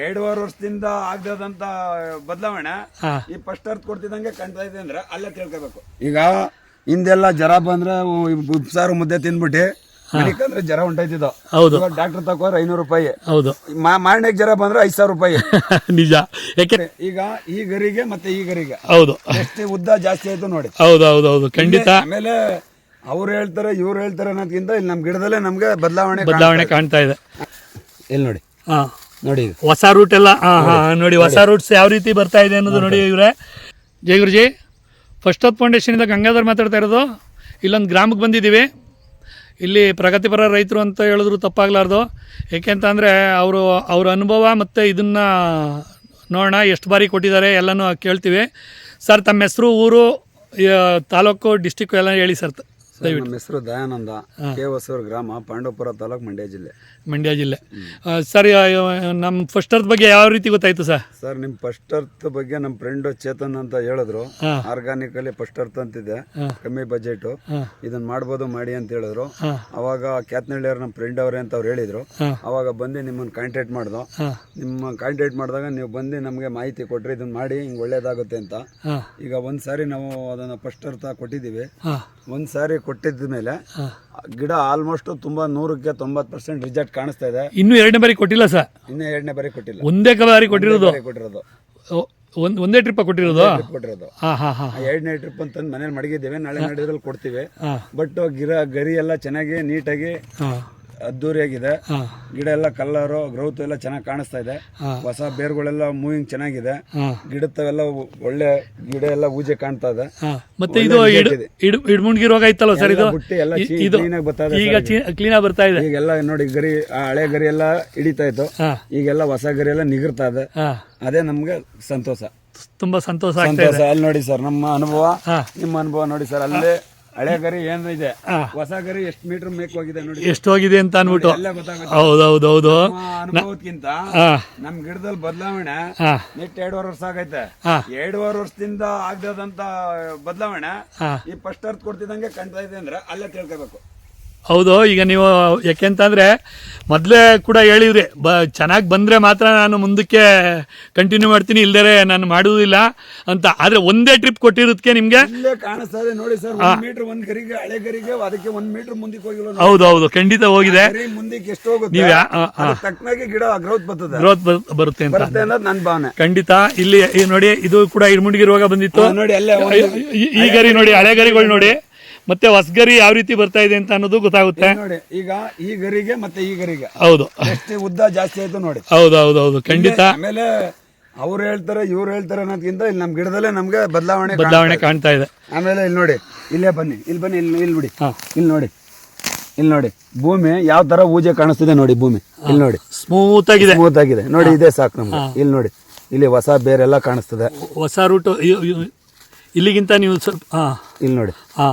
ಎರಡೂವರೆ ವರ್ಷದಿಂದ ಆಗದಂತ ಬದಲಾವಣೆ ಈ ಫಸ್ಟ್ ಅರ್ಥ ಕೊಡ್ತಿದಂಗೆ ಕಾಣ್ತಾ ಇದೆ ಅಂದ್ರೆ ಅಲ್ಲೇ ತಿಳ್ಕೋಬೇಕು. ಈಗ ಹಿಂದೆಲ್ಲ ಜ್ವರ ಬಂದ್ರೆ ಉಪ್ಸಾರು ಮುದ್ದೆ ತಿಂದ್ಬಿಟ್ಟು ಮನಿಕಂದ್ರೆ ಜ್ವರ ಉಂಟಾಯ್ತಿದ್ದು. ಹೌದು. ಡಾಕ್ಟರ್ ತಕೋರ್ ಐನೂರು ರೂಪಾಯಿ. ಹೌದು. ಮಾರನೇಗೆ ಜ್ವರ ಬಂದ್ರೆ ಐದ್ ಸಾವಿರ ರೂಪಾಯಿ. ನಿಜ. ಯಾಕೆ? ಈಗ ಈ ಗರಿಗೆ ಮತ್ತೆ ಈ ಗರಿಗೆ. ಹೌದು. ಎಷ್ಟು ಉದ್ದ ಜಾಸ್ತಿ ಆಯ್ತು ನೋಡಿ. ಹೌದು ಹೌದು ಹೌದು. ಖಂಡಿತ. ಆಮೇಲೆ ಅವ್ರು ಹೇಳ್ತಾರೆ ಇವ್ರು ಹೇಳ್ತಾರೆ ಅನ್ನೋದ್ಕಿಂತ ಇಲ್ಲಿ ನಮ್ ಗಿಡದಲ್ಲೇ ನಮ್ಗೆ ಬದಲಾವಣೆ ಬದಲಾವಣೆ ಕಾಣ್ತಾ ಇದೆ. ಇಲ್ಲಿ ನೋಡಿ. ಹಾ. ನೋಡಿ. ಹೊಸ ರೂಟ್ ಎಲ್ಲ ಹಾ ಹಾ ನೋಡಿ ಹೊಸ ರೂಟ್ಸ್ ಯಾವ ರೀತಿ ಬರ್ತಾ ಇದೆ ಅನ್ನೋದು ನೋಡಿ ಇವರೇ. ಜೈ ಗುರುಜಿ. ಫಸ್ಟ್ ಫೌಂಡೇಶನ್ ಇಂದ ಗಂಗಾಧರ್ ಮಾತಾಡ್ತಾ ಇರೋದು. ಇಲ್ಲೊಂದು ಗ್ರಾಮಕ್ಕೆ ಬಂದಿದ್ದೀವಿ. ಇಲ್ಲಿ ಪ್ರಗತಿಪರ ರೈತರು ಅಂತ ಹೇಳಿದ್ರು ತಪ್ಪಾಗಲಾರ್ದು. ಏಕೆಂತಂದರೆ ಅವರು ಅವ್ರ ಅನುಭವ ಮತ್ತು ಇದನ್ನು ನೋಡೋಣ ಎಷ್ಟು ಬಾರಿ ಕೊಟ್ಟಿದ್ದಾರೆ ಎಲ್ಲನೂ ಕೇಳ್ತೀವಿ. ಸರ್ ತಮ್ಮ ಹೆಸರು ಊರು ತಾಲೂಕು ಡಿಸ್ಟಿಕ್ಕು ಎಲ್ಲ ಹೇಳಿ ಸರ್ ತ- ಸರ್, ನಮ್ಮ ಹೆಸರು ದಯಾನಂದ ಕೆ ಹೊಸೂರು ಗ್ರಾಮ ಪಾಂಡವಪುರ ತಾಲೂಕು ಮಂಡ್ಯ ಜಿಲ್ಲೆ. ಮಂಡ್ಯ ಜಿಲ್ಲೆ. ಸರ್ ನಮ್ಮ ಫಸ್ಟ್ ಅರ್ತ್ ಬಗ್ಗೆ ಯಾವ ರೀತಿ ಗೊತ್ತಾಯ್ತು ಸರ್? ಸರ್ ನಿಮ್ ಫಸ್ಟ್ ಅರ್ತ್ ಬಗ್ಗೆ ನಮ್ಮ ಫ್ರೆಂಡ್ ಚೇತನ್ ಅಂತ ಹೇಳಿದ್ರು. ಆರ್ಗಾನಿಕ್ ಅಲ್ಲಿ ಫಸ್ಟ್ ಅರ್ತ್ ಅಂತಿದೆ. ಕಮ್ಮಿ ಬಜೆಟ್. ಇದನ್ನ ಮಾಡ್ಬೋದು ಮಾಡಿ ಅಂತ ಹೇಳಿದ್ರು. ಅವಾಗ ಅವಾಗ ಕ್ಯಾತ್ನಳ್ಳಿಯವ್ರು ನಮ್ಮ ಫ್ರೆಂಡ್ ಅವರೇ ಅಂತ ಅವ್ರು ಹೇಳಿದ್ರು. ಅವಾಗ ಬಂದು ನಿಮ್ಮನ್ನ ಕಾಂಟ್ಯಾಕ್ಟ್ ಮಾಡ್ದು. ನಿಮ್ಮ ಕಾಂಟ್ಯಾಕ್ಟ್ ಮಾಡಿದಾಗ ನೀವು ಬಂದು ನಮಗೆ ಮಾಹಿತಿ ಕೊಟ್ರಿ ಇದನ್ನ ಮಾಡಿ ಹಿಂಗೆ ಒಳ್ಳೇದಾಗುತ್ತೆ ಅಂತ. ಈಗ ಒಂದ್ ಸಾರಿ ನಾವು ಅದನ್ನ ಫಸ್ಟ್ ಅರ್ಥ ಕೊಟ್ಟಿದ್ದೀವಿ. ಒಂದ್ ಸಾರಿ ಕೊಟ್ಟಿದ್ದ ಮೇಲೆ ಗಿಡ ಆಲ್ಮೋಸ್ಟ್ ತುಂಬಾ ನೂರಕ್ಕೆ ತೊಂಬತ್ ಪರ್ಸೆಂಟ್ ರಿಸಲ್ಟ್ ಕಾಣಿಸ್ತಾ ಇದೆ. ಇನ್ನು ಎರಡನೇ ಬಾರಿ ಕೊಟ್ಟಿಲ್ಲ ಸರ್. ಇನ್ನೂ ಎರಡನೇ ಬಾರಿ ಕೊಟ್ಟಿಲ್ಲ. ಒಂದೇ ಬಾರಿ ಕೊಟ್ಟಿರೋದು? ಕೊಟ್ಟಿರೋದು. ಒಂದು ಒಂದೇ ಟ್ರಿಪ್ ಕೊಟ್ಟಿರೋದು? ಕೊಟ್ಟಿರೋದು. ಎರಡನೇ ಟ್ರಿಪ್ ಅಂತ ಮನೇಲಿ ಮಡಗಿದ್ದೇವೆ ನಾಳೆ ನಡೆದ್ರಲ್ಲಿ ಕೊಡ್ತೀವಿ. ಬಟ್ ಗಿರ ಗರಿ ಎಲ್ಲ ಚೆನ್ನಾಗಿ ನೀಟಾಗಿ ಅದ್ದೂರಿಯಾಗಿದೆ. ಗಿಡ ಎಲ್ಲ ಕಲ್ಲರು ಗ್ರೌತ್ ಎಲ್ಲ ಚೆನ್ನಾಗಿ ಕಾಣಿಸ್ತಾ ಇದೆ. ಹೊಸ ಬೇರುಗಳೆಲ್ಲ ಮೂವಿಂಗ್ ಚೆನ್ನಾಗಿದೆ. ಗಿಡ ಒಳ್ಳೆ ಗಿಡ ಎಲ್ಲ ಊಜೆ ಕಾಣ್ತಾ ಇದೆ. ಮತ್ತೆ ಇದು ಇಡ್ ಇಡ್ ಇಡ್ಮುಂಡ್ಗಿ ರೋಗ ಇತ್ತಲ್ಲ ಸರ್ ಇದು? ಬುಟ್ಟಿ ಎಲ್ಲ ಕ್ಲೀನಾಗಿ ಬರ್ತಾ ಇದೆ ಈಗ ಕ್ಲೀನಾಗಿ ಬರ್ತಾ ಇದೆ? ಈಗೆಲ್ಲ ನೋಡಿ ಗರಿ ಆ ಹಳೆ ಗರಿ ಎಲ್ಲ ಹಿಡಿತಾ ಇತ್ತು. ಈಗೆಲ್ಲ ಹೊಸ ಗರಿ ಎಲ್ಲ ನಿಗರ್ತಾ ಇದೆ. ಅದೇ ನಮ್ಗೆ ಸಂತೋಷ. ತುಂಬಾ ಸಂತೋಷ ಸಂತೋಷ. ಅಲ್ಲಿ ನೋಡಿ ಸರ್ ನಮ್ಮ ಅನುಭವ. ನಿಮ್ಮ ಅನುಭವ ನೋಡಿ ಸರ್ ಅಲ್ಲೇ ಹಳೆ ಗರಿ ಏನು ಇದೆ? ಹೊಸ ಗರಿ ಎಷ್ಟು ಮೀಟರ್ ಮೇಕ್ ಹೋಗಿದೆ ನೋಡಿ. ಎಷ್ಟು ಹೋಗಿದೆ ಅಂತ ಅನ್ಬಿಟ್ಟು. ಹೌದೌದೌದು ಗೊತ್ತಾಗುತ್ತೆ. ಹೌದು ಹೌದು ಹೌದು ನಮ್ಮ ಅನುಭವಕ್ಕಿಂತ ನಮ್ ಗಿಡದಲ್ಲಿ ಬದಲಾವಣೆ ನೆಟ್ ಎರಡೂವರೆ ವರ್ಷ ಆಗೈತೆ. ಎರಡುವರೆ ವರ್ಷದಿಂದ ಆಗದಂತ ಬದಲಾವಣೆ ಈ ಫಸ್ಟ್ ಅರ್ತ್ ಕೊಡ್ತಿದಂಗೆ ಕಾಣ್ತಾ ಇದೆ ಅಂದ್ರೆ ಅಲ್ಲೇ ತಿಳ್ಕೋಬೇಕು. ಹೌದು ಈಗ ನೀವು ಯಾಕೆಂತಂದ್ರೆ ಮೊದಲೇ ಕೂಡ ಹೇಳಿದ್ರಿ ಬ ಚೆನ್ನಾಗಿ ಬಂದರೆ ಮಾತ್ರ ನಾನು ಮುಂದಕ್ಕೆ ಕಂಟಿನ್ಯೂ ಮಾಡ್ತೀನಿ ಇಲ್ದರೆ ನಾನು ಮಾಡುವುದಿಲ್ಲ ಅಂತ. ಆದರೆ ಒಂದೇ ಟ್ರಿಪ್ ಕೊಟ್ಟಿರೋದಕ್ಕೆ ನಿಮಗೆ? ಕಾಣಿಸ್ತದೆ ನೋಡಿ ಸರ್ ಮೀಟರ್ ಒಂದ್ ಗರಿಗೆ ಹಳೆ ಗರಿಗೆ ಅದಕ್ಕೆ ಒಂದ್ ಮೀಟರ್ ಮುಂದಕ್ಕೆ ಹೋಗಿಲ್ಲ. ಹೌದು ಹೌದು ಖಂಡಿತ ಹೋಗಿದೆ. ಮುಂದಕ್ಕೆ ಎಷ್ಟು ಹೋಗುತ್ತೆ? ತಕ್ಕನಾಗಿ ಗಿಡ ಗ್ರೌತ್ ಬರ್ತದೆ. ಗ್ರೋತ್ ಬರುತ್ತೆ ಅಂತ. ನನ್ನ ಭಾವನೆ. ಖಂಡಿತ ಇಲ್ಲಿ ನೋಡಿ ಇದು ಕೂಡ ಇರ್ಮುಂಡಿಗೆ ರೋಗ ಬಂದಿತ್ತು. ನೋಡಿ ಅಲ್ಲೇ ಈ ಗರಿ ನೋಡಿ ಹಳೆ ಗರಿಗಳು ನೋಡಿ. ಮತ್ತೆ ಹೊಸಗರಿ ಯಾವ ರೀತಿ ಬರ್ತಾ ಇದೆ ಅಂತ ಅನ್ನೋದು ಗೊತ್ತಾಗುತ್ತೆ. ನೋಡಿ ಈಗ ಈ ಗರಿಗೆ ಮತ್ತೆ ಈ ಗರಿಗೆ. ಹೌದು. ಎಷ್ಟು ಉದ್ದ ಜಾಸ್ತಿ ಆಯ್ತು ನೋಡಿ. ಹೌದು ಹೌದು ಹೌದು. ಖಂಡಿತ. ಆಮೇಲೆ ಅವ್ರು ಹೇಳ್ತಾರೆ ಇವ್ರು ಹೇಳ್ತಾರೆ ಅನ್ನೋದಕ್ಕಿಂತ ಇಲ್ಲಿ ನಮ್ಮ ಗಿಡದಲ್ಲೇ ನಮಗೆ ಬದಲಾವಣೆ ಬದಲಾವಣೆ ಕಾಣ್ತಾ ಇದೆ. ಆಮೇಲೆ ಇಲ್ಲಿ ನೋಡಿ ಇಲ್ಲೇ ಬನ್ನಿ ಇಲ್ಲಿ ಬನ್ನಿ ಇಲ್ಲಿ ಇಲ್ಲಿ ಬಿಡಿ. ಇಲ್ಲಿ ನೋಡಿ ಇಲ್ಲಿ ನೋಡಿ. ಭೂಮಿ ಯಾವ ತರ ಊಜೆ ಕಾಣಿಸ್ತಿದೆ ನೋಡಿ ಭೂಮಿ. ಇಲ್ಲಿ ನೋಡಿ. ಸ್ಮೂತ್ ಆಗಿದೆ. ಸ್ಮೂತ್ ಆಗಿದೆ. ನೋಡಿ ಇದೆ ಸಾಕು ನಮ್ಗೆ. ಇಲ್ಲಿ ನೋಡಿ ಇಲ್ಲಿ ಹೊಸ ಬೇರೆಲ್ಲ ಕಾಣಿಸ್ತದೆ. ಹೊಸ ರೂಟ್ ಇಲ್ಲಿಗಿಂತ ನೀವು ಸ್ವಲ್ಪ ಇಲ್ಲಿ ನೋಡಿ. ಹಾ.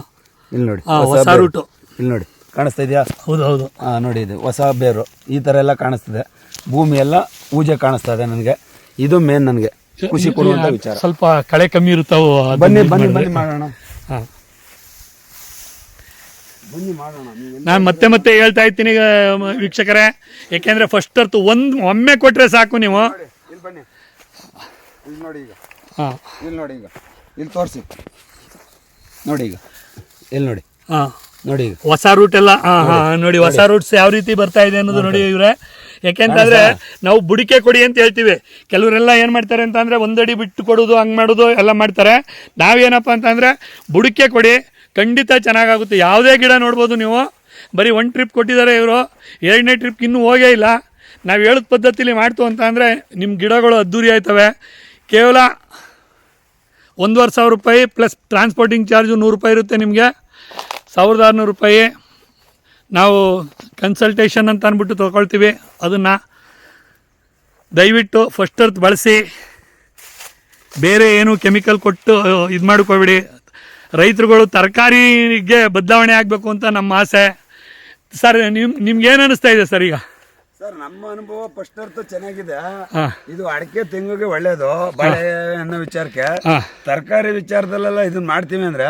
ಇಲ್ಲಿ ನೋಡಿ ಹೊಸ ಬೇರು. ರೂಟು. ಇಲ್ಲಿ ನೋಡಿ ಕಾಣಿಸ್ತಾ ಇದೆಯಾ? ಹೌದು ಹೌದು. ಹಾಂ ನೋಡಿ ಇದು ಹೊಸ ಬೇರು. ಈ ಥರ ಎಲ್ಲ ಕಾಣಿಸ್ತಿದೆ. ಭೂಮಿ ಎಲ್ಲ ಪೂಜೆ ಕಾಣಿಸ್ತಾ ಇದೆ ನನಗೆ. ಇದು ಮೇನ್ ನನಗೆ. ಖುಷಿ ಕೊಡುವಂಥ ವಿಚಾರ. ಸ್ವಲ್ಪ ಕಳೆ ಕಮ್ಮಿ ಅದನ್ನ ಬನ್ನಿ ಇದ್ ಬನ್ನಿ ಮಾಡಿದ್ರೆ. ಬನ್ನಿ ಮಾಡೋಣ. ಹಾ. ಬನ್ನಿ ಮಾಡೋಣ ನೀವು ನಾನು ಮತ್ತೆ ಮತ್ತೆ ಹೇಳ್ತಾ ಇರ್ತೀನಿ ಮ- ವೀಕ್ಷಕರೇ. ಯಾಕೆಂದ್ರೆ ಫಸ್ಟ್ ಅರ್ಥ ಒಂದ್ ಒಮ್ಮೆ ಕೊಟ್ರೆ ಸಾಕು ನೀವು. ನೋಡಿ ಇಲ್ಲಿ ಬನ್ನಿ. ಇಲ್ಲಿ ನೋಡಿ ಈಗ. ಹಾ. ಇಲ್ಲಿ ನೋಡಿ ಈಗ. ಇಲ್ಲಿ ತೋರಿಸಿ. ನೋಡಿ ಈಗ. ಇಲ್ಲಿ ನೋಡಿ? ಹಾ. ನೋಡಿ ಈಗ. ಹೊಸ ರೂಟ್ ಎಲ್ಲ ಹಾ ಹಾ ನೋಡಿ. ಹೊಸ ರೂಟ್ಸ್ ಯಾವ ರೀತಿ ಬರ್ತಾ ಇದೆ ಅನ್ನೋದು ನೋಡಿ ಇವ್ರೆ. ಯಾಕೆಂತಂದ್ರೆ ನಾವು ಬುಡಿಕೆ ಕೊಡಿ ಅಂತ ಹೇಳ್ತೀವಿ. ಕೆಲವರೆಲ್ಲ ಏನು ಮಾಡ್ತಾರೆ ಅಂತಂದ್ರೆ ಒಂದಡಿ ಬಿಟ್ಟು ಕೊಡೋದು ಹಂಗೆ ಮಾಡೋದು ಎಲ್ಲ ಮಾಡ್ತಾರೆ. ನಾವೇನಪ್ಪ ಅಂತಂದ್ರೆ ಬುಡಿಕೆ ಕೊಡಿ ಖಂಡಿತ ಚೆನ್ನಾಗಾಗುತ್ತೆ. ಯಾವುದೇ ಗಿಡ ನೋಡ್ಬೋದು ನೀವು. ಬರೀ ಒನ್ ಟ್ರಿಪ್ ಕೊಟ್ಟಿದ್ದಾರೆ ಇವರು. ಎರಡನೇ ಟ್ರಿಪ್ ಇನ್ನೂ ಹೋಗೇ ಇಲ್ಲ. ನಾವು ಹೇಳಿದ ಪದ್ಧತಿಲಿ ಮಾಡ್ತು ಅಂತ ಅಂದರೆ ನಿಮ್ಮ ಗಿಡಗಳು ಅದ್ದೂರಿ ಆಯ್ತವೆ. ಕೇವಲ ಒಂದೂವರೆ ಸಾವಿರ ರೂಪಾಯಿ ಪ್ಲಸ್ ಟ್ರಾನ್ಸ್ಪೋರ್ಟಿಂಗ್ ಚಾರ್ಜು ನೂರು ರೂಪಾಯಿ ಇರುತ್ತೆ ನಿಮಗೆ. ಸಾವಿರದ ಆರುನೂರು ರೂಪಾಯಿ ನಾವು ಕನ್ಸಲ್ಟೇಷನ್ ಅಂತ ಅಂದ್ಬಿಟ್ಟು ತೊಗೊಳ್ತೀವಿ. ಅದನ್ನು ದಯವಿಟ್ಟು ಫಸ್ಟ್ ಅರ್ತ್ ಬಳಸಿ. ಬೇರೆ ಏನು ಕೆಮಿಕಲ್ ಕೊಟ್ಟು ಇದು ಮಾಡ್ಕೋಬೇಡಿ. ರೈತರುಗಳು ತರಕಾರಿಗೆ ಬದಲಾವಣೆ ಆಗಬೇಕು ಅಂತ ನಮ್ಮ ಆಸೆ. ಸರ್, ನಿಮ್ ನಿಮ್ಗೇನು ಅನ್ನಿಸ್ತಾ ಇದೆ ಸರ್ ಈಗ? ಸರ್ ನಮ್ಮ ಅನುಭವ ಫಸ್ಟ್ ಅರ್ಥ ಚೆನ್ನಾಗಿದೆ ಇದು ಅಡಕೆ ತೆಂಗುಗೆ ಒಳ್ಳೇದು ಬಳೆ ಅನ್ನೋ ವಿಚಾರಕ್ಕೆ? ತರಕಾರಿ ವಿಚಾರದಲ್ಲೆಲ್ಲ ಇದನ್ನ ಮಾಡ್ತೀವಿ ಅಂದ್ರೆ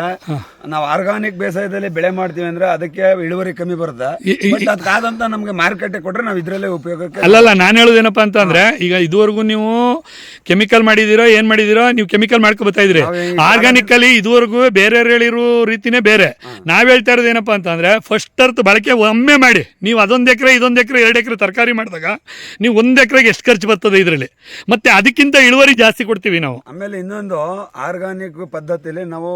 ನಾವು ಆರ್ಗಾನಿಕ್ ಬೇಸಾಯದಲ್ಲಿ ಬೆಳೆ ಮಾಡ್ತೀವಿ ಅಂದ್ರೆ ಅದಕ್ಕೆ ಇಳುವರಿ ಕಮ್ಮಿ ಬರುತ್ತೆ? ಬಟ್ ಅದಕ್ಕಾದಂತ ನಮ್ಗೆ ಮಾರುಕಟ್ಟೆ ಕೊಟ್ರೆ ನಾವು ಇದ್ರಲ್ಲೇ ಉಪಯೋಗಕ್ಕೆ ಅಲ್ಲಲ್ಲ ನಾನು ಹೇಳೋದೇನಪ್ಪ ಅಂತಂದ್ರೆ ಈಗ ಇದುವರೆಗೂ ನೀವು ಕೆಮಿಕಲ್ ಮಾಡಿದಿರೋ ಏನ್ ಮಾಡಿದಿರೋ ನೀವು ಕೆಮಿಕಲ್ ಮಾಡ್ಕೊ ಬರ್ತಾ ಇದ್ರಿ. ಆರ್ಗಾನಿಕ್ ಅಲ್ಲಿ ಇದುವರೆಗೂ ಬೇರೆ ಹೇಳಿರೋ ರೀತಿನೇ ಬೇರೆ. ನಾವ್ ಹೇಳ್ತಾ ಇರೋದು ಏನಪ್ಪಾ ಅಂತಂದ್ರೆ ಫಸ್ಟ್ ಅರ್ತ್ ಬಳಕೆ ಒಮ್ಮೆ ಮಾಡಿ. ನೀವು ಅದೊಂದ್ ಎಕರೆ ಇದೊಂದ್ ಎಕರೆ ಎರಡು ಎಕರೆ ತರಕಾರಿ ಮಾಡಿದಾಗ ನೀವು ಒಂದ್ ಎಕರೆಗೆ ಎಷ್ಟು ಖರ್ಚು ಬರ್ತದೆ ಇದರಲ್ಲಿ? ಮತ್ತೆ ಅದಕ್ಕಿಂತ ಇಳುವರಿ ಜಾಸ್ತಿ ಕೊಡ್ತೀವಿ ನಾವು. ಆಮೇಲೆ ಇನ್ನೊಂದು ಆರ್ಗಾನಿಕ್ ಪದ್ಧತಿಲಿ ನಾವು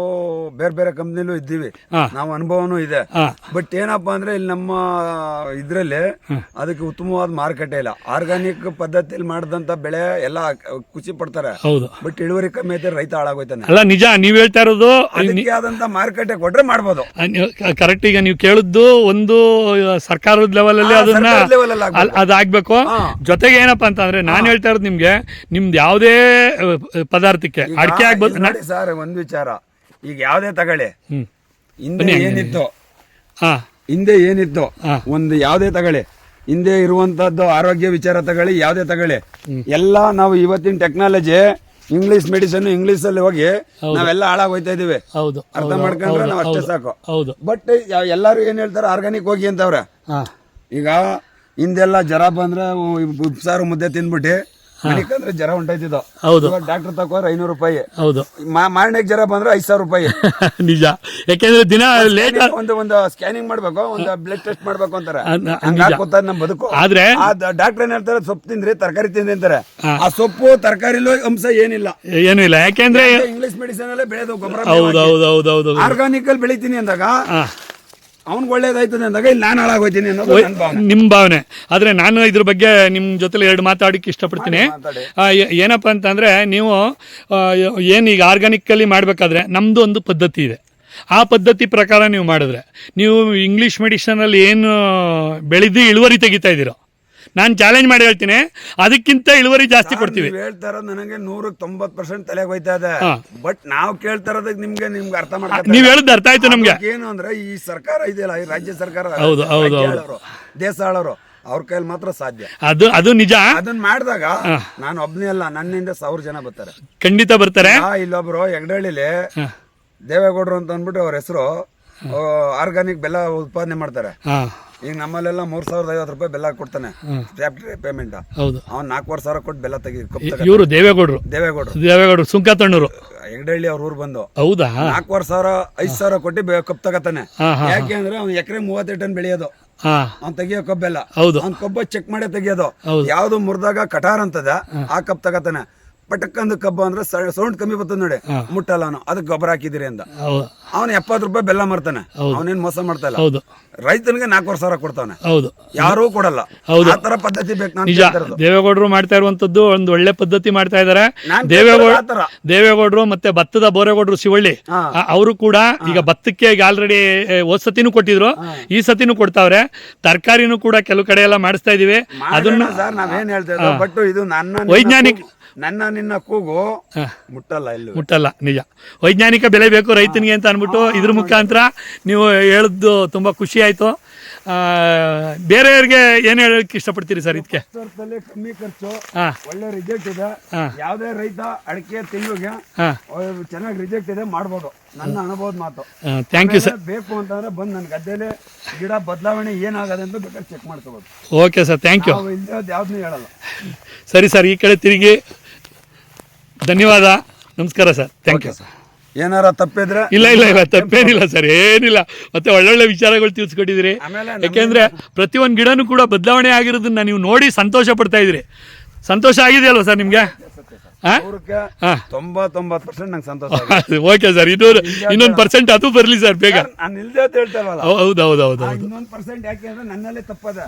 ಬೇರೆ ಬೇರೆ ಕಂಪ್ನಿಲೂ ಇದ್ದೀವಿ. ನಾವು ಅನುಭವನೂ ಇದೆ. ಬಟ್ ಏನಪ್ಪಾ ಅಂದ್ರೆ ಇಲ್ಲಿ ನಮ್ಮ ಇದ್ರಲ್ಲಿ ಅದಕ್ಕೆ ಉತ್ತಮವಾದ ಮಾರುಕಟ್ಟೆ ಇಲ್ಲ. ಆರ್ಗಾನಿಕ್ ಪದ್ಧತಿಯಲ್ಲಿ ಮಾಡಿದಂತ ಬೆಳೆ ಎಲ್ಲ ಖುಷಿ ಪಡ್ತಾರೆ. ಹೌದು. ಬಟ್ ಇಳುವರಿ ಕಮ್ಮಿ ಐತೆ ರೈತ ಹಾಳಾಗೋಯ್ತಾನೆ. ಅಲ್ಲ ನಿಜ ನೀವ್ ಹೇಳ್ತಾ ಇರೋದು ಅದಕ್ಕೆ ಆದಂತ ಮಾರುಕಟ್ಟೆ ಕೊಟ್ರೆ ಮಾಡ್ಬೋದು. ಕರೆಕ್ಟ್ ಈಗ ನೀವು ಕೇಳಿದ್ದು ಒಂದು ಸರ್ಕಾರದ ಲೆವೆಲ್ ಅಲ್ಲಿ ಅದನ್ನ ಅದಾಗ್ಬೇಕು. ಜೊತೆಗೆ ಏನಪ್ಪಾ ಅಂತಂದ್ರೆ ನಾನು ಹೇಳ್ತಾ ಇರೋದು ನಿಮ್ಗೆ ನಿಮ್ದು ಯಾವುದೇ ಪದಾರ್ಥಕ್ಕೆ ಅಡಿಕೆ ಆಗ್ಬೋದು. ನೋಡಿ ಸರ್ ಒಂದ್ ವಿಚಾರ. ಈಗ ಯಾವ್ದೇ ತಗೊಳ್ಳಿ. ಹಿಂದೆ ಏನಿತ್ತು. ಹಾ. ಹಿಂದೆ ಏನಿತ್ತು. ಒಂದು ಯಾವ್ದೇ ತಗೊಳ್ಳಿ. ಹಿಂದೆ ಇರುವಂತದ್ದು ಆರೋಗ್ಯ ವಿಚಾರ ತಗೊಳ್ಳಿ ಯಾವ್ದೇ ತಗೊಳ್ಳಿ. ಎಲ್ಲ ನಾವು ಇವತ್ತಿನ ಟೆಕ್ನಾಲಜಿ ಇಂಗ್ಲಿಷ್ ಮೆಡಿಸನ್ ಇಂಗ್ಲಿಷ್ ಅಲ್ಲಿ ಹೋಗಿ ನಾವೆಲ್ಲ ಹಾಳಾಗೋಯ್ತಾ ಇದೀವಿ. ಹೌದು. ಅರ್ಥ ಮಾಡ್ಕೊಂಡ್ರೆ ನಾವು ಅಷ್ಟೇ ಸಾಕು. ಹೌದು. ಬಟ್ ಎಲ್ಲಾರು ಏನ್ ಹೇಳ್ತಾರೆ ಆರ್ಗಾನಿಕ್ ಹೋಗಿ ಅಂತವ್ರೆ. ಈಗ ಹಿಂದೆಲ್ಲ ಜ್ವರ ಬಂದ್ರೆ ಉಪ್ಸಾರು ಮುದ್ದೆ ತಿಂದ್ಬಿಟ್ಟು ಮನಿಕಂದ್ರೆ ಜ್ವರ ಹೊಂಟೈತಿದ್ದು ಹೌದು. ಡಾಕ್ಟರ್ ತಕೋರ್ ಐನೂರು ರೂಪಾಯಿ. ಹೌದು. ಮಾ- ಮಾರನೆಗೆ ಜ್ವರ ಬಂದ್ರೆ ಐದ್ ಸಾವಿರ ರೂಪಾಯಿ. ನಿಜ. ಯಾಕೆಂದ್ರೆ ದಿನ ಲೇಟ್ ಒಂದು ಒಂದು ಸ್ಕ್ಯಾನಿಂಗ್ ಮಾಡ್ಬೇಕು ಒಂದು ಬ್ಲಡ್ ಟೆಸ್ಟ್ ಮಾಡ್ಬೇಕು ಅಂತಾರೆ. ಹಂಗಾಗಿ ನಮ್ ಬದುಕು. ಆದ್ರೆ ಆ ಡಾಕ್ಟರ್ ಏನ್ ಹೇಳ್ತಾರೆ ಸೊಪ್ಪು ತಿಂದ್ರಿ ತರಕಾರಿ ತಿಂದ್ರಿ ಅಂತಾರೆ. ಆ ಸೊಪ್ಪು ತರಕಾರಿಲೂ ಅಂಶ ಏನಿಲ್ಲ. ಏನಿಲ್ಲ ಇಲ್ಲ. ಯಾಕೆಂದ್ರೆ ಇಂಗ್ಲಿಷ್ ಮೆಡಿಸಿನ್ ಅಲ್ಲೇ ಬೆಳೆದು ಗೊಬ್ಬರ ಹೌದು ಹೌದು ಹೌದು ಹೌದು. ಆರ್ಗಾನಿಕ್ ಅಲ್ಲಿ ಬೆಳಿತೀನಿ ಅಂದಾಗ ಅವ್ನ್ಗೆ ಒಳ್ಳೇದಾಯ್ತದೆ ಅಂದಾಗ ಇಲ್ಲಿ ನಾನು ಹಾಳಾಗೋಯ್ತೀನಿ ಅನ್ನೋದು ನನ್ನ ಭಾವನೆ. ಆದರೆ ಭಾವನೆ. ಆದ್ರೆ ನಾನು ಇದ್ರ ಬಗ್ಗೆ ನಿಮ್ಮ ಜೊತೆಲಿ ಎರಡು ಮಾತಾಡಕ್ಕೆ ಇಷ್ಟಪಡ್ತೀನಿ. ಏನಪ್ಪ ಆ, ಏ- ಏನಪ್ಪಾ ಅಂತಂದ್ರೆ ನೀವು ಏನು ಏನ್ ಈಗ ಆರ್ಗಾನಿಕ್ ಮಾಡಬೇಕಾದ್ರೆ ನಮ್ಮದು ಒಂದು ಪದ್ಧತಿ ಇದೆ. ಆ ಪದ್ಧತಿ ಪ್ರಕಾರ ನೀವು ಮಾಡಿದ್ರೆ. ನೀವು ಇಂಗ್ಲೀಷ್ ಮೆಡಿಷನಲ್ಲಿ ಏನು ಬೆಳೆದು ಇಳುವರಿ ತೆಗಿತಾ ಇದ್ದೀರೋ ನಾನು ಚಾಲೆಂಜ್ ಮಾಡಿ ಹೇಳ್ತೀನಿ. ಅದಕ್ಕಿಂತ ಇಳುವರಿ ಜಾಸ್ತಿ ಕೊಡ್ತೀವಿ. ನೀವ್ ಹೇಳ್ತಾ ಇರೋದು ನನಗೆ ನೂರಕ್ಕೆ ತೊಂಬತ್ ಪರ್ಸೆಂಟ್ ತಲೆಗೆ ಹೋಯ್ತಾ ಇದೆ. ಹಾ. ಬಟ್ ನಾವು ಕೇಳ್ತಾ ಇರೋದಕ್ಕೆ ನಿಮ್ಗೆ ನಿಮ್ಗೆ ಅರ್ಥ ಮಾಡ್ಕೊತಾ ನೀವ್ ಹೇಳಿದ್ದು ಅರ್ಥ ಆಯ್ತು ನಮ್ಗೆ. ಏನು ಅಂದ್ರೆ ಈ ಸರ್ಕಾರ ಇದೆಯಲ್ಲ ಈ ರಾಜ್ಯ ಸರ್ಕಾರ ಹೌದು, ಹೌದು, ರಾಜ್ಯ ಹೌದು. ಆಳೋರು, ದೇಶ ಆಳೋರು ಅವ್ರ ಕೈಯಲ್ಲಿ ಮಾತ್ರ ಸಾಧ್ಯ. ಅದು ಅದು ನಿಜ. ಅದನ್ನ ಮಾಡಿದಾಗ ನಾನು ಒಬ್ನೇ ಅಲ್ಲ ನನ್ನಿಂದ ಸಾವಿರ ಜನ ಬರ್ತಾರೆ. ಖಂಡಿತ ಬರ್ತಾರೆ. ಆ, ಇಲ್ಲೊಬ್ರು ಹೆಗ್ಡಳ್ಳಿಲಿ ದೇವೇಗೌಡರು ಅಂತ ಅಂದ್ಬಿಟ್ಟು ಅವ್ರ ಹೆಸರು ಆರ್ಗಾನಿಕ್ ಬೆಲ್ಲ ಉತ್ಪಾದನೆ ಮಾಡ್ತಾರೆ. ಹಾ. ಈಗ ನಮ್ಮಲ್ಲೆಲ್ಲ ಮೂರ್ ಸಾವಿರದ ಐವತ್ತು ರೂಪಾಯಿ ಬೆಲ್ಲ ಕೊಡ್ತಾನೆ. ಫ್ಯಾಕ್ಟ್ರಿ ಪೇಮೆಂಟ್ ಹೌದು. ಅವ್ನ್ ನಾಲ್ಕೂವರೆ ಸಾವಿರ ಕೊಟ್ಟು ಬೆಲ್ಲ ತೆಗಿ ತಗ ಇವರು ದೇವೇಗೌಡರು. ದೇವೇಗೌಡರು. ದೇವೇಗೌಡರು ಸುಂಕತಣ್ಣರು. ಹೆಗ್ಡಳ್ಳಿ ಅವ್ರ ಊರು ಬಂದು. ಹೌದಾ? ನಾಲ್ಕೂವರೆ ಸಾವಿರ ಐದ್ ಸಾವಿರ ಕೊಟ್ಟು ಬೆ- ಕಪ್ ತಗತಾನೆ. ಹಾ, ಹಾ, ಯಾಕೆ ಅಂದ್ರೆ ಅವ್ನ್ ಎಕರೆ ಮೂವತ್ತೆರಡು ಟನ್ ಬೆಳೆಯೋದು. ಹಾ. ಅವ್ನ್ ತೆಗಿಯೋ ಕಬ್ಬೆಲ್ಲ. ಹೌದು. ಅವ್ನ್ ಕಬ್ಬ ಚೆಕ್ ಮಾಡಿ ತೆಗಿಯೋದು. ಹೌದು. ಯಾವ್ದು ಮುರಿದಾಗ ಕಟಾರ್ ಅಂತದ ಆ ಕಪ್ ತಗತಾನೆ. ಪಟಕ್ಕಂದು ಕಬ್ಬು ಅಂದ್ರೆ ಸೌಂಡ್ ಕಮ್ಮಿ ಬರ್ತದೆ ನೋಡಿ. ಮುಟ್ಟಲ್ಲ ಅವನು ಅದಕ್ಕೆ ಗೊಬ್ಬರ ಹಾಕಿದಿರಿ ಅಂತ ಅವನು ಎಪ್ಪತ್ತು ರೂಪಾಯಿ ಬೆಲ್ಲ ಮಾರ್ತಾನೆ. ಅವನೇನ್ ಮೋಸ ಮಾಡ್ತಾ ಇಲ್ಲ. ಹೌದು. ರೈತನಿಗೆ ನಾಲ್ಕೂವರೆ ಸಾವಿರ ಕೊಡ್ತಾನೆ ಹೌದು. ಯಾರೂ ಕೊಡಲ್ಲ. ಹೌದು. ಆ ತರ ಪದ್ಧತಿ ಬೇಕು ನಾನು ದೇವೇಗೌಡರು ಮಾಡ್ತಾ ಇರುವಂತದ್ದು ಒಂದು ಒಳ್ಳೆ ಪದ್ಧತಿ ಮಾಡ್ತಾ ಇದಾರೆ. ದೇವೇಗೌಡ. ದೇವೇಗೌಡರು ಮತ್ತೆ ಭತ್ತದ ಬೋರೇಗೌಡರು ಶಿವಳ್ಳಿ. ಅವರು ಕೂಡ ಈಗ ಭತ್ತಕ್ಕೆ ಈಗ ಆಲ್ರೆಡಿ ಹೋದ್ ಸತಿನೂ ಕೊಟ್ಟಿದ್ರು. ಈ ಸತಿನೂ ಕೊಡ್ತಾವ್ರೆ. ತರಕಾರಿನೂ ಕೂಡ ಕೆಲವು ಕಡೆ ಎಲ್ಲ ಮಾಡಿಸ್ತಾ ಇದೀವಿ. ಅದನ್ನ ನಾವೇನ್ ಹೇಳ್ತೇವೆ ಬಟ್ ಇದು ನನ್ನ ವೈಜ್ಞಾನಿಕ- ನನ್ನ ನಿನ್ನ ಕೂಗು ಮುಟ್ಟಲ್ಲ ಇಲ್ಲಿ ಮುಟ್ಟಲ್ಲ ನಿಜ. ವೈಜ್ಞಾನಿಕ ಬೆಲೆ ಬೇಕು ರೈತನಿಗೆ ಅಂತ ಅನ್ಬಿಟ್ಟು ಇದ್ರ ಮುಖಾಂತರ ನೀವು ಹೇಳಿದ್ದು ತುಂಬಾ ಖುಷಿ ಆಯ್ತು. ಆ, ಬೇರೆಯವ್ರಿಗೆ ಏನ್ ಹೇಳಕ್ ಇಷ್ಟಪಡ್ತೀರಿ ಸರ್ ಇದಕ್ಕೆ? ಕಮ್ಮಿ ಖರ್ಚು ಹಾ. ಒಳ್ಳೆ ರಿಜೆಕ್ಟ್ ಇದೆ. ಯಾವುದೇ ಯಾವ್ದೇ ರೈತ ಅಡಿಕೆ ತೆಂಗುಗೆ ಹಾ. ಚೆನ್ನಾಗಿ ರಿಜೆಕ್ಟ್ ಇದೆ ಮಾಡ್ಬೋದು. ನನ್ನ ಅನುಭವದ ಮಾತು. ಥ್ಯಾಂಕ್ ಯು ಸರ್ ಬೇಕು ಅಂತಂದ್ರೆ ಬಂದು ನನ್ನ ಗದ್ದೆಲೆ ಗಿಡ ಬದಲಾವಣೆ ಏನಾಗದೆ ಅಂತ ಬೇಕಾದ್ರೆ ಚೆಕ್ ಮಾಡ್ಕೋಬೋದು. ಓಕೆ ಸರ್ ಥ್ಯಾಂಕ್ ಯು ಇಲ್ಲದೆ ಯಾವ್ದನ್ನೂ ಹೇಳಲ್ಲ. ಸರಿ ಸರ್ ಈ ಕಡೆ ತಿರುಗಿ. ಧನ್ಯವಾದ. ನಮಸ್ಕಾರ ಸರ್. ಥ್ಯಾಂಕ್ ಯು ಸರ್ ಏನಾರ ತಪ್ಪಿದ್ರೆ ಇಲ್ಲ ಇಲ್ಲ ಇಲ್ಲ ತಪ್ಪೇನಿಲ್ಲ ಸರ್ ಏನಿಲ್ಲ. ಮತ್ತೆ ಒಳ್ಳೊಳ್ಳೆ ವಿಚಾರಗಳು ತಿಳಿಸ್ಕೊಟ್ಟಿದ್ದೀರಿ. ಯಾಕೆಂದ್ರೆ ಯಾಕೆಂದ್ರೆ ಪ್ರತಿಯೊಂದು ಗಿಡನೂ ಕೂಡ ಬದಲಾವಣೆ ಆಗಿರೋದನ್ನ ನೀವು ನೋಡಿ ಸಂತೋಷ ಪಡ್ತಾ ಇದ್ರಿ ಸಂತೋಷ ಆಗಿದೆಯಲ್ವ ಸರ್ ನಿಮ್ಗೆ? ನೂರಕ್ಕೆ ತೊಂಬತ್ತೊಂಬತ್ತು ಪರ್ಸೆಂಟ್ ನಂಗೆ ಸಂತೋಷ ಆಗಿದೆ. ಓಕೆ ಸರ್ ಇನ್ನೊಂದು ಇನ್ನೊಂದು ಪರ್ಸೆಂಟ್ ಅದು ಬರಲಿ ಸರ್ ಬೇಗ. ನಾನು ಇಲ್ದೇ ಅಂತ ಹೇಳ್ತಾರಲ್ಲ ಹೌದು ಹೌದು ಹೌದು ಹೌದು. ಇನ್ನೊಂದು ಪರ್ಸೆಂಟ್ ಯಾಕೆ ಅಂದ್ರೆ ನನ್ನಲ್ಲೇ ತಪ್ಪದ.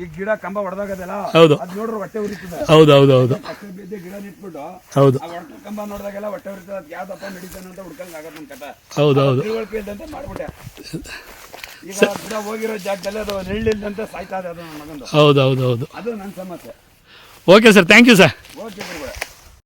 ಈ ಗಿಡ ಕಂಬ ಹೊಡೆದಾಗದಲ್ಲ ಹೌದು. ಅದು ನೋಡ್ರೆ ಹೊಟ್ಟೆ ಉರಿತದೆ. ಹೌದು ಹೌದು ಹೌದು. ಪಕ್ಕ ಗಿಡ ನಿಟ್ಬಿಟ್ಟು ಹೌದು. ಕಂಬ ನೋಡಿದಾಗೆಲ್ಲ ಹೊಟ್ಟೆ ಉರಿತದೆ. ಅದ್ ಯಾವ್ದಪ್ಪ ನಡೀತಾನೆ ಅಂತ ಹುಡ್ಕಂಗ್ ಆಗತ್ತೆ ನನ್ ಕಟ ಹೌದು ಹೌದು. ತಿಳುವಳಿಕೆ ಇಲ್ದಂತೆ ಮಾಡ್ಬಿಟ್ಟೆ. ಈಗ ಗಿಡ ಹೋಗಿರೋ ಜಾಗದಲ್ಲಿ ಅದು ನೆಳ್ಳಿಲ್ದಂತೆ ಸಾಯ್ತಾ ಇದೆ ಅದು ನನ್ನ ಮಗಂದು. ಹೌದು ಹೌದು ಹೌದು. ಅದು ನನ್ನ ಸಮಸ್ಯೆ. Okay sir thank you sir okay ಗುರುಗಳೇ.